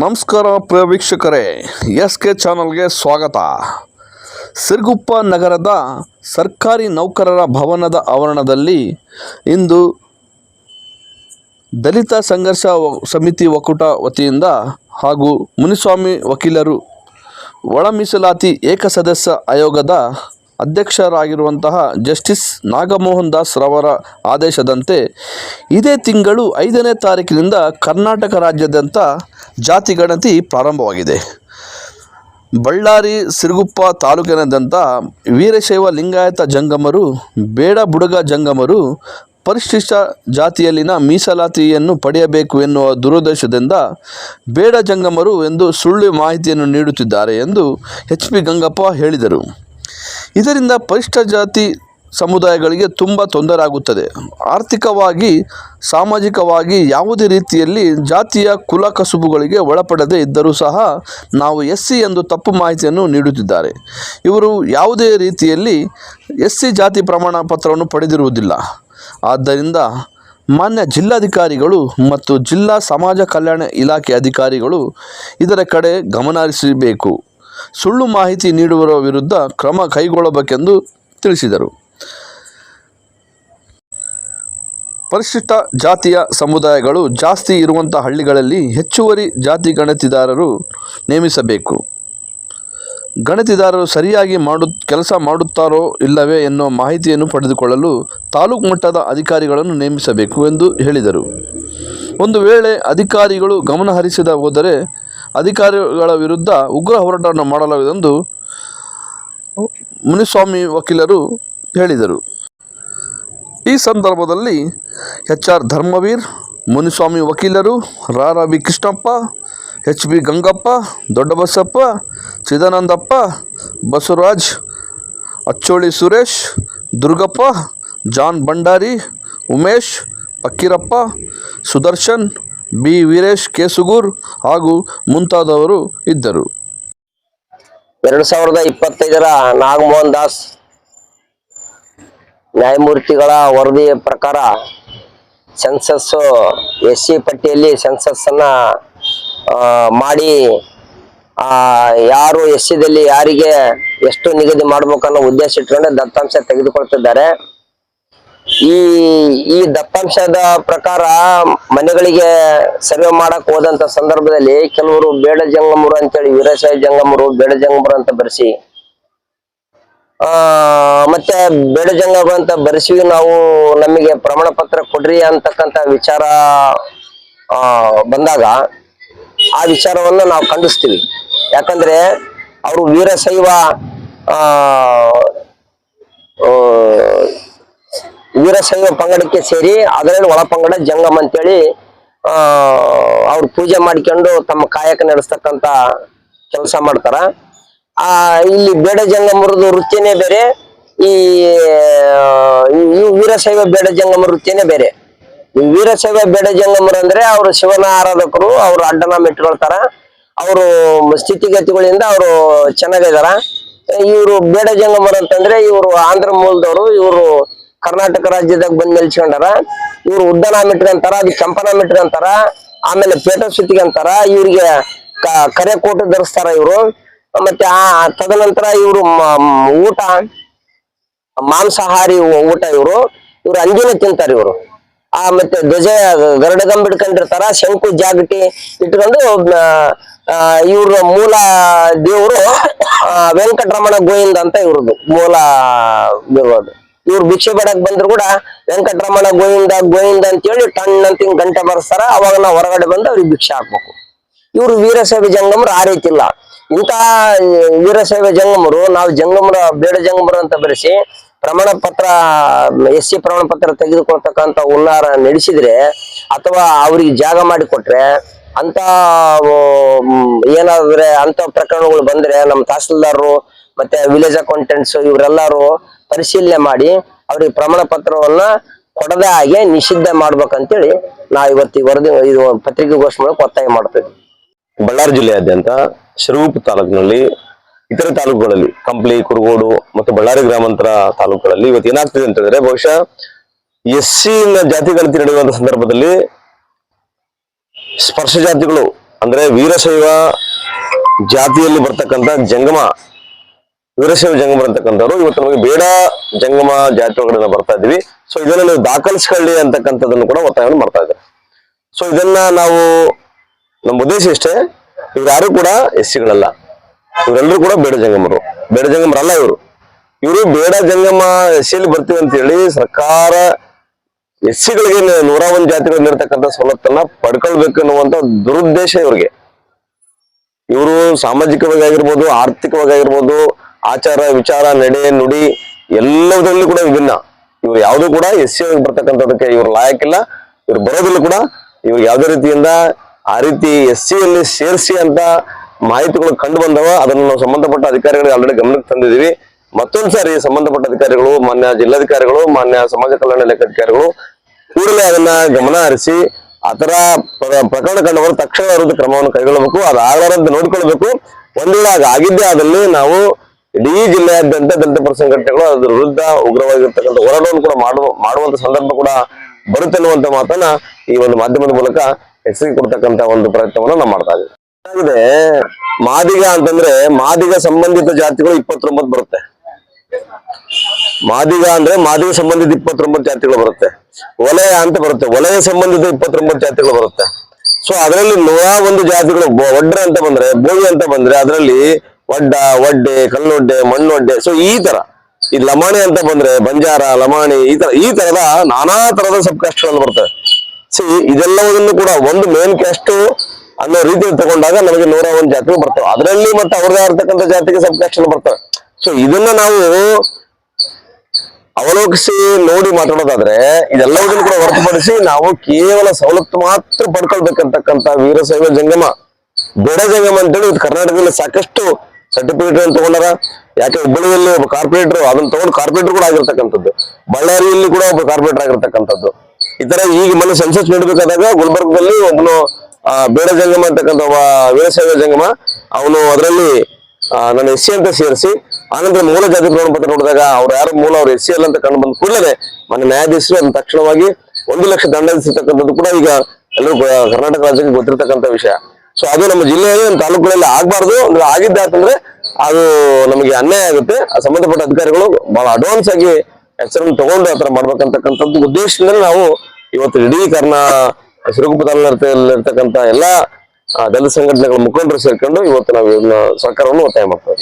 ನಮಸ್ಕಾರ ಪ್ರಿಯ ವೀಕ್ಷಕರೇ S K ಚಾನಲ್ಗೆ ಸ್ವಾಗತ. ಸಿರ್ಗುಪ್ಪ ನಗರದ ಸರ್ಕಾರಿ ನೌಕರರ ಭವನದ ಆವರಣದಲ್ಲಿ ಇಂದು ದಲಿತ ಸಂಘರ್ಷ ಸಮಿತಿ ಒಕ್ಕೂಟ ವತಿಯಿಂದ ಹಾಗೂ ಮುನಿಸ್ವಾಮಿ ವಕೀಲರು ಒಳ ಮೀಸಲಾತಿ ಏಕಸದಸ್ಯ ಆಯೋಗದ ಅಧ್ಯಕ್ಷರಾಗಿರುವಂತಹ ಜಸ್ಟಿಸ್ ನಾಗಮೋಹನ್ ದಾಸ್ ರವರ ಆದೇಶದಂತೆ ಇದೇ ತಿಂಗಳು ಐದನೇ ತಾರೀಕಿನಿಂದ ಕರ್ನಾಟಕ ರಾಜ್ಯಾದ್ಯಂತ ಜಾತಿ ಗಣತಿ ಪ್ರಾರಂಭವಾಗಿದೆ. ಬಳ್ಳಾರಿ, ಸಿರುಗುಪ್ಪ ತಾಲೂಕಿನಾದ್ಯಂತ ವೀರಶೈವ ಲಿಂಗಾಯತ ಜಂಗಮರು, ಬೇಡ ಬುಡಗ ಜಂಗಮರು ಪರಿಶಿಷ್ಟ ಜಾತಿಯಲ್ಲಿನ ಮೀಸಲಾತಿಯನ್ನು ಪಡೆಯಬೇಕು ಎನ್ನುವ ದುರುದ್ದೇಶದಿಂದ ಬೇಡ ಜಂಗಮರು ಎಂದು ಸುಳ್ಳು ಮಾಹಿತಿಯನ್ನು ನೀಡುತ್ತಿದ್ದಾರೆ ಎಂದು ಎಚ್ ಪಿ ಗಂಗಪ್ಪ ಹೇಳಿದರು. ಇದರಿಂದ ಪರಿಷ್ಠ ಜಾತಿ ಸಮುದಾಯಗಳಿಗೆ ತುಂಬ ತೊಂದರೆ ಆಗುತ್ತದೆ ಆರ್ಥಿಕವಾಗಿ, ಸಾಮಾಜಿಕವಾಗಿ ಯಾವುದೇ ರೀತಿಯಲ್ಲಿ ಜಾತಿಯ ಕುಲ ಕಸುಬುಗಳಿಗೆ ಒಳಪಡದೇ ಇದ್ದರೂ ಸಹ ನಾವು ಎಸ್ ಸಿ ಎಂದು ತಪ್ಪು ಮಾಹಿತಿಯನ್ನು ನೀಡುತ್ತಿದ್ದಾರೆ. ಇವರು ಯಾವುದೇ ರೀತಿಯಲ್ಲಿ ಎಸ್ ಸಿ ಜಾತಿ ಪ್ರಮಾಣ ಪತ್ರವನ್ನು ಪಡೆದಿರುವುದಿಲ್ಲ. ಆದ್ದರಿಂದ ಮಾನ್ಯ ಜಿಲ್ಲಾಧಿಕಾರಿಗಳು ಮತ್ತು ಜಿಲ್ಲಾ ಸಮಾಜ ಕಲ್ಯಾಣ ಇಲಾಖೆ ಅಧಿಕಾರಿಗಳು ಇದರ ಕಡೆ ಗಮನ ಹರಿಸಬೇಕು. ಸುಳ್ಳು ಮಾಹಿತಿ ನೀಡುವರ ವಿರುದ್ಧ ಕ್ರಮ ಕೈಗೊಳ್ಳಬೇಕೆಂದು ತಿಳಿಸಿದರು. ಪರಿಶಿಷ್ಟ ಜಾತಿಯ ಸಮುದಾಯಗಳು ಜಾಸ್ತಿ ಇರುವಂಥ ಹಳ್ಳಿಗಳಲ್ಲಿ ಹೆಚ್ಚುವರಿ ಜಾತಿ ಗಣತಿದಾರರು ನೇಮಿಸಬೇಕು. ಗಣತಿದಾರರು ಸರಿಯಾಗಿ ಮಾಡು, ಕೆಲಸ ಮಾಡುತ್ತಾರೋ ಇಲ್ಲವೇ ಎನ್ನುವ ಮಾಹಿತಿಯನ್ನು ಪಡೆದುಕೊಳ್ಳಲು ತಾಲೂಕು ಮಟ್ಟದ ಅಧಿಕಾರಿಗಳನ್ನು ನೇಮಿಸಬೇಕು ಎಂದು ಹೇಳಿದರು. ಒಂದು ವೇಳೆ ಅಧಿಕಾರಿಗಳು ಗಮನ ಹರಿಸದ ಹೋದರೆ ಅಧಿಕಾರಿಗಳ ವಿರುದ್ಧ ಉಗ್ರ ಹೋರಾಟವನ್ನು ಮಾಡಲಾಗುವುದೆಂದು ಮುನಿಸ್ವಾಮಿ ವಕೀಲರು ಹೇಳಿದರು. ಈ ಸಂದರ್ಭದಲ್ಲಿ ಎಚ್ ಆರ್ ಧರ್ಮವೀರ್, ಮುನಿಸ್ವಾಮಿ ವಕೀಲರು ರಾರಾಬಿ Krishnappa, H. B. Gangappa, Doddabasappa, Chidanandappa, Basavaraj, Achcholi Suresh, Durgappa, John Bhandari, Umesh Fakkirappa Sudarshan B. Veeresh Kesugur ಹಾಗೂ ಮುಂತಾದವರು ಇದ್ದರು. ಎರಡು ಸಾವಿರದ ಇಪ್ಪತ್ತೈದರ ನಾಗಮೋಹನ್ ದಾಸ್ ನ್ಯಾಯಮೂರ್ತಿಗಳ ವರದಿಯ ಪ್ರಕಾರ ಸೆನ್ಸಸ್ ಎಸ್ ಸಿ ಪಟ್ಟಿಯಲ್ಲಿ ಸೆನ್ಸಸ್ ಅನ್ನ ಆ, ಮಾಡಿ ಯಾರು ಎಸ್ ಸಿದಲ್ಲಿ ಯಾರಿಗೆ ಎಷ್ಟು ನಿಗದಿ ಮಾಡ್ಬೇಕನ್ನೋ ಉದ್ದೇಶ ಇಟ್ಕೊಂಡು ದತ್ತಾಂಶ ತೆಗೆದುಕೊಳ್ತಿದ್ದಾರೆ. ಈ ಈ ದತ್ತಾಂಶದ ಪ್ರಕಾರ ಮನೆಗಳಿಗೆ ಸರ್ವೆ ಮಾಡಕ್ ಹೋದಂತ ಸಂದರ್ಭದಲ್ಲಿ ಕೆಲವರು ಬೇಡ ಜಂಗಮರು ಅಂತೇಳಿ ವೀರಶೈವ ಜಂಗಮರು, ಬೇಡ ಜಂಗಮರು ಅಂತ ಬರೆಸಿ, ಆ, ಮತ್ತೆ ಬೇಡ ಜಂಗಮರು ಅಂತ ಬರೆಸಿ ನಾವು ನಮಗೆ ಪ್ರಮಾಣ ಪತ್ರ ಕೊಡ್ರಿ ಅಂತಕ್ಕಂತ ವಿಚಾರ, ಆ, ಬಂದಾಗ ಆ ವಿಚಾರವನ್ನ ನಾವು ಖಂಡಿಸ್ತೀವಿ. ಯಾಕಂದ್ರೆ ಅವರು ವೀರಶೈವ ಆ ವೀರಶೈವ ಪಂಗಡಕ್ಕೆ ಸೇರಿ ಅದರಲ್ಲಿ ಒಳ ಪಂಗಡ ಜಂಗಮ್ ಅಂತೇಳಿ ಅವ್ರು ಪೂಜೆ ಮಾಡ್ಕೊಂಡು ತಮ್ಮ ಕಾಯಕ ನಡೆಸ್ತಕ್ಕಂತ ಕೆಲಸ ಮಾಡ್ತಾರ. ಆ, ಇಲ್ಲಿ ಬೇಡ ಜಂಗಮರದು ವೃತ್ತಿನೇ ಬೇರೆ, ಈ ಈ ವೀರಶೈವ ಬೇಡ ಜಂಗಮ ವೃತ್ತಿನೇ ಬೇರೆ. ಈ ವೀರಶೈವ ಬೇಡ ಜಂಗಮರು ಅಂದ್ರೆ ಅವರು ಶಿವನ ಆರಾಧಕರು, ಅವರು ಅಡ್ಡನ ಮೆಟ್ಕೊಳ್ತಾರ ಅವರು ಸ್ಥಿತಿಗತಿಗಳಿಂದ ಅವರು ಚೆನ್ನಾಗಿದಾರ. ಇವರು ಬೇಡ ಜಂಗಮರು ಅಂತಂದ್ರೆ ಇವರು ಆಂಧ್ರ ಮೂಲದವರು, ಇವರು ಕರ್ನಾಟಕ ರಾಜ್ಯದಾಗ ಬಂದ್ ನಿಲ್ಸ್ಕೊಂಡಾರ, ಇವ್ರು ಉದ್ದನ ಮಿಟ್ಕಂತಾರ ಅದು ಕೆಂಪನ ಅಂತಾರ, ಆಮೇಲೆ ಪೇಟ ಸುತ್ತಿಗಂತಾರ ಇವ್ರಿಗೆ ಕರೆ ಕೋಟ ಧರಿಸ್ತಾರ ಇವರು. ಮತ್ತೆ ಆ, ತದನಂತರ ಇವರು ಊಟ, ಮಾಂಸಾಹಾರಿ ಊಟ ಇವರು. ಇವ್ರು ಅಂಜಿನ ತಿಂತಾರ ಇವರು. ಆ, ಮತ್ತೆ ಧ್ವಜ ಗರಡಗಂಬ ಇಟ್ಕೊಂಡಿರ್ತಾರ ಶಂಕು ಜಾಗಟಿ ಇಟ್ಕೊಂಡು ಇವ್ರ ಮೂಲ ದೇವರು ವೆಂಕಟರಮಣ ಗೋವಿಂದ ಅಂತ ಇವ್ರದ್ದು, ಮೂಲ ದೇವರು ಇವ್ರು ಭಿಕ್ಷೆ ಬೇಡಕ್ ಬಂದ್ರು ಕೂಡ ವೆಂಕಟರಮಣ ಗೋವಿಂದ ಗೋವಿಂದ ಅಂತೇಳಿ ಟನ್ ಅಂತ ಹಿಂಗ್ ಗಂಟೆ ಬರ್ಸ್ತಾರ. ಅವಾಗ ನಾವು ಹೊರಗಡೆ ಬಂದು ಅವ್ರಿಗೆ ಭಿಕ್ಷೆ ಹಾಕ್ಬೇಕು. ಇವ್ರು ವೀರಶೈವ ಜಂಗಮರು ಆ ರೀತಿ ಇಂಥ ವೀರಶೈವ ಜಂಗಮರು ನಾವು ಜಂಗಮರ, ಬೇಡ ಜಂಗಮರು ಅಂತ ಬರೆಸಿ ಪ್ರಮಾಣ ಪತ್ರ, ಎಸ್ ಸಿ ಪ್ರಮಾಣ ಪತ್ರ ತೆಗೆದುಕೊಳ್ತಕ್ಕಂತ ಉನ್ನಾರ ನಡೆಸಿದ್ರೆ ಅಥವಾ ಅವ್ರಿಗೆ ಜಾಗ ಮಾಡಿಕೊಟ್ರೆ ಅಂತ ಏನಾದ್ರೆ ಅಂತ ಪ್ರಕರಣಗಳು ಬಂದ್ರೆ ನಮ್ಮ ತಹಸೀಲ್ದಾರರು ಮತ್ತೆ ವಿಲೇಜ್ ಅಕೌಂಟೆಂಟ್ಸ್ ಇವರೆಲ್ಲರೂ ಪರಿಶೀಲನೆ ಮಾಡಿ ಅವ್ರಿಗೆ ಪ್ರಮಾಣ ಪತ್ರವನ್ನ ಕೊಡದೆ ಹಾಗೆ ನಿಷಿದ್ಧ ಮಾಡ್ಬೇಕಂತೇಳಿ ನಾವು ಇವತ್ತು ವರದಿ ಇದು ಪತ್ರಿಕೆಗೋಷ್ಠಿ ಮೂಲಕ ಒತ್ತಾಯ ಮಾಡ್ತೇವೆ. ಬಳ್ಳಾರಿ ಜಿಲ್ಲೆಯಾದ್ಯಂತ ಶಿರಗುಪ್ಪ ತಾಲೂಕಿನಲ್ಲಿ ಇತರ ತಾಲೂಕುಗಳಲ್ಲಿ, ಕಂಪ್ಲಿ, ಕುರುಗೋಡು ಮತ್ತು ಬಳ್ಳಾರಿ ಗ್ರಾಮಾಂತರ ತಾಲೂಕುಗಳಲ್ಲಿ ಇವತ್ತು ಏನಾಗ್ತಿದೆ ಅಂತಂದ್ರೆ ಬಹುಶಃ ಎಸ್ ಸಿ ಜಾತಿ ಗಣತಿ ನಡೆಯುವಂತ ಸಂದರ್ಭದಲ್ಲಿ ಸ್ಪರ್ಶ ಜಾತಿಗಳು, ಅಂದ್ರೆ ವೀರಶೈವ ಜಾತಿಯಲ್ಲಿ ಬರ್ತಕ್ಕಂಥ ಜಂಗಮ ವೀರಶೈವ ಜಂಗಮರ ಅಂತಕ್ಕಂಥವ್ರು. ಇವತ್ತು ನಮಗೆ ಬೇಡ ಜಂಗಮ ಜಾತಿ ಒಳಗಡೆ ಬರ್ತಾ ಇದೀವಿ ಸೊ ಇದನ್ನ ನೀವು ದಾಖಲಿಸ್ಕೊಳ್ಳಿ ಅಂತಕ್ಕಂಥದ್ದನ್ನು ಕೂಡ ಒತ್ತಾಯವನ್ನು ಮಾಡ್ತಾ ಇದ್ದಾರೆ. ಸೊ ಇದನ್ನ ನಾವು ನಮ್ಮ ಉದ್ದೇಶ ಇಷ್ಟೇ. ಇವ್ರು ಯಾರು ಕೂಡ ಎಸ್ ಸಿಗಳಲ್ಲ ಇವರೆಲ್ಲರೂ ಕೂಡ ಬೇಡ ಜಂಗಮರು. ಬೇಡ ಜಂಗಮರಲ್ಲ ಇವರು. ಇವರು ಬೇಡ ಜಂಗಮ ಎಸ್ ಸಿಯಲ್ಲಿ ಬರ್ತೀವಿ ಅಂತ ಹೇಳಿ ಸರ್ಕಾರ ಎಸ್ ಸಿಗಳಿಗೆ ನೂರ ಒಂದು ಜಾತಿಗಳಲ್ಲಿ ನೀಡ್ತಕ್ಕಂಥ ಸವಲತ್ತನ್ನ ಪಡ್ಕೊಳ್ಬೇಕು ಅನ್ನುವಂತ ದುರುದ್ದೇಶ ಇವ್ರಿಗೆ. ಇವರು ಸಾಮಾಜಿಕವಾಗಿ ಆಗಿರ್ಬೋದು, ಆರ್ಥಿಕವಾಗಿ ಆಗಿರ್ಬೋದು ಆಚಾರ, ವಿಚಾರ, ನಡೆ, ನುಡಿ ಎಲ್ಲದರಲ್ಲೂ ಕೂಡ ವಿಭಿನ್ನ. ಇವ್ರು ಯಾವುದು ಕೂಡ ಎಸ್ ಸಿ ಬರ್ತಕ್ಕಂಥದಕ್ಕೆ ಇವ್ರು ಲಾಯಕ್ಕಿಲ್ಲ. ಇವ್ರು ಬರೋದಿಲ್ಲ ಕೂಡ ಇವ್ರು ಯಾವುದೇ ರೀತಿಯಿಂದ ಆ ರೀತಿ ಎಸ್ ಸಿಯಲ್ಲಿ ಸೇರಿಸಿ ಅಂತ ಮಾಹಿತಿಗಳು ಕಂಡು ಬಂದವ, ಅದನ್ನು ನಾವು ಸಂಬಂಧಪಟ್ಟ ಅಧಿಕಾರಿಗಳಿಗೆ ಆಲ್ರೆಡಿ ಗಮನಕ್ಕೆ ತಂದಿದ್ದೀವಿ. ಮತ್ತೊಂದ್ಸಾರಿ ಸಂಬಂಧಪಟ್ಟ ಅಧಿಕಾರಿಗಳು, ಮಾನ್ಯ ಜಿಲ್ಲಾಧಿಕಾರಿಗಳು, ಮಾನ್ಯ ಸಮಾಜ ಕಲ್ಯಾಣ ಇಲಾಖಾಧಿಕಾರಿಗಳು ಕೂಡಲೇ ಅದನ್ನ ಗಮನ ಹರಿಸಿ ಆತರ ಪ್ರ- ಪ್ರಕರಣ ಕಂಡವರು ತಕ್ಷಣ ವಿರುದ್ಧ ಕ್ರಮವನ್ನು ಕೈಗೊಳ್ಳಬೇಕು. ಅದಾಗಲಾರಂತೆ ನೋಡ್ಕೊಳ್ಬೇಕು. ಒಂದ್ ವೇಳೆ ಆಗಿದ್ದೇ ಆದಲ್ಲಿ ನಾವು ಇಡೀ ಜಿಲ್ಲೆಯಾದ್ಯಂತ ದಲಿತ ಪರ ಸಂಘಟನೆಗಳು ಅದ್ರ ವಿರುದ್ಧ ಉಗ್ರವಾಗಿರ್ತಕ್ಕಂಥ ಹೋರಾಟವನ್ನು ಕೂಡ ಮಾಡುವ ಮಾಡುವಂತ ಸಂದರ್ಭ ಕೂಡ ಬರುತ್ತೆ ಅನ್ನುವಂತ ಮಾತನ್ನ ಈ ಒಂದು ಮಾಧ್ಯಮದ ಮೂಲಕ ಹೆಸರಿ ಕೊಡ್ತಕ್ಕಂತ ಒಂದು ಪ್ರಯತ್ನವನ್ನ ನಾವು ಮಾಡ್ತಾ ಇದ್ದೀವಿ ಮಾದಿಗ ಅಂತಂದ್ರೆ ಮಾದಿಗ ಸಂಬಂಧಿತ ಜಾತಿಗಳು ಇಪ್ಪತ್ತೊಂಬತ್ತು ಬರುತ್ತೆ. ಮಾದಿಗ ಅಂದ್ರೆ ಮಾದಿಗ ಸಂಬಂಧಿತ ಇಪ್ಪತ್ತೊಂಬತ್ತು ಜಾತಿಗಳು ಬರುತ್ತೆ. ವಲಯ ಅಂತ ಬರುತ್ತೆ. ವಲಯ ಸಂಬಂಧಿತ ಇಪ್ಪತ್ತೊಂಬತ್ತು ಜಾತಿಗಳು ಬರುತ್ತೆ. ಸೊ ಅದರಲ್ಲಿ ನೂರ ಒಂದು ಜಾತಿಗಳು ಒಡ್ರ ಅಂತ ಬಂದ್ರೆ ಬೋವಿ ಅಂತ ಬಂದ್ರೆ, ಅದರಲ್ಲಿ ಒಡ್ಡ ಒಡ್ಡೆ ಕಲ್ಲೊಡ್ಡೆ, ಮಣ್ಣೊಡ್ಡೆ. ಸೊ ಈ ತರ. ಈ ಲಮಾಣಿ ಅಂತ ಬಂದ್ರೆ, ಬಂಜಾರ, ಲಮಾಣಿ, ಈ ತರ, ಈ ತರದ ನಾನಾ ತರದ ಸಬ್ ಕಾಸ್ಟ್ಗಳು ಬರ್ತವೆ. ಸಿ ಇದೆಲ್ಲವನ್ನು ಕೂಡ ಒಂದು ಮೇನ್ ಕ್ಯಾಸ್ಟ್ ಅನ್ನೋ ರೀತಿಯಲ್ಲಿ ತಗೊಂಡಾಗ ನಮಗೆ ನೂರ ಒಂದು ಜಾತಿಗಳು ಬರ್ತವೆ. ಅದರಲ್ಲಿ ಮತ್ತೆ ಅವ್ರದೇ ಇರ್ತಕ್ಕಂಥ ಜಾತಿಗೆ ಸಬ್ ಕಾಸ್ಟ್ ಬರ್ತವೆ. ಸೊ ಇದನ್ನ ನಾವು ಅವಲೋಕಿಸಿ ನೋಡಿ ಮಾತಾಡೋದಾದ್ರೆ ಇದೆಲ್ಲವುದನ್ನು ಕೂಡ ಹೊರತುಪಡಿಸಿ ನಾವು ಕೇವಲ ಸವಲತ್ತು ಮಾತ್ರ ಪಡ್ಕೊಳ್ಬೇಕಂತಕ್ಕಂಥ ವೀರಶೈವ ಜಂಗಮ ಬೇಡ ಜಂಗಮ ಅಂತೇಳಿ ಕರ್ನಾಟಕದಲ್ಲಿ ಸಾಕಷ್ಟು ಸರ್ಟಿಫಿಕೇಟ್ ತಗೊಂಡಾರ, ಯಾಕೆ ಹುಬ್ಬಳ್ಳಿಯಲ್ಲಿ ಒಬ್ಬ ಕಾರ್ಪೊರೇಟರ್ ಅದನ್ನ ತಗೊಂಡು ಕಾರ್ಪೊರೇಟರ್ ಕೂಡ ಆಗಿರ್ತಕ್ಕಂಥದ್ದು. ಬಳ್ಳಾರಿಯಲ್ಲಿ ಕೂಡ ಒಬ್ಬ ಕಾರ್ಪೊರೇಟರ್ ಆಗಿರ್ತಕ್ಕಂಥದ್ದು. ಈ ತರ ಈಗ ಮೊನ್ನೆ ಸೆನ್ಸಸ್ ನಡಬೇಕಾದಾಗ ಗುಲ್ಬರ್ಗದಲ್ಲಿ ಒಬ್ಬನು ಬೇಡ ಜಂಗಮ ಅಂತಕ್ಕಂಥ ಒಬ್ಬ ಜಂಗಮ, ಅವನು ಅದರಲ್ಲಿ ನನ್ನ ಎಸ್ ಸಿ ಅಂತ ಸೇರಿಸಿ, ಆನಂತರ ಮೂಲ ಜಾತಿ ಪ್ರಮಾಣ ಪತ್ರ ನೋಡಿದಾಗ ಅವ್ರು ಯಾರು ಮೂಲ ಅವ್ರು ಎಸ್ ಸಿ ಅಂತ ಕಂಡು ಬಂದ ಕೂಡಲೇ ಮನೆ ನ್ಯಾಯಾಧೀಶರು ಅದನ್ನ ತಕ್ಷಣವಾಗಿ ಒಂದು ಲಕ್ಷ ದಂಡ ವಿಧಿಸಿರ್ತಕ್ಕಂಥದ್ದು ಕೂಡ ಈಗ ಎಲ್ಲರೂ ಕರ್ನಾಟಕ ರಾಜ್ಯಕ್ಕೆ ಗೊತ್ತಿರ್ತಕ್ಕಂಥ ವಿಷಯ. ಸೊ ಅದು ನಮ್ಮ ಜಿಲ್ಲೆಯಲ್ಲಿ ನಮ್ಮ ತಾಲೂಕುಗಳಲ್ಲಿ ಆಗ್ಬಾರ್ದು. ಆಗಿದ್ದೆ ಅಂತಂದ್ರೆ ಅದು ನಮಗೆ ಅನ್ಯಾಯ ಆಗುತ್ತೆ. ಆ ಸಂಬಂಧಪಟ್ಟ ಅಧಿಕಾರಿಗಳು ಬಹಳ ಅಡ್ವಾನ್ಸ್ ಆಗಿ ಎಚ್ಚರನ್ನು ತಗೊಂಡು ಆತರ ಮಾಡ್ಬೇಕಂತಕ್ಕಂಥದ್ದು ಉದ್ದೇಶದಿಂದ ನಾವು ಇವತ್ತು ಇಡೀ ಕರ್ನಾ ಸಿರುಗುಪ್ಪ ತಾಲೂಕಿನಲ್ಲಿರ್ತಕ್ಕಂಥ ಎಲ್ಲಾ ದಲಿತ ಸಂಘಟನೆಗಳ ಮುಖಂಡರು ಸೇರ್ಕೊಂಡು ಇವತ್ತು ನಾವು ಇದನ್ನ ಸರ್ಕಾರವನ್ನು ಒತ್ತಾಯ ಮಾಡ್ತಾ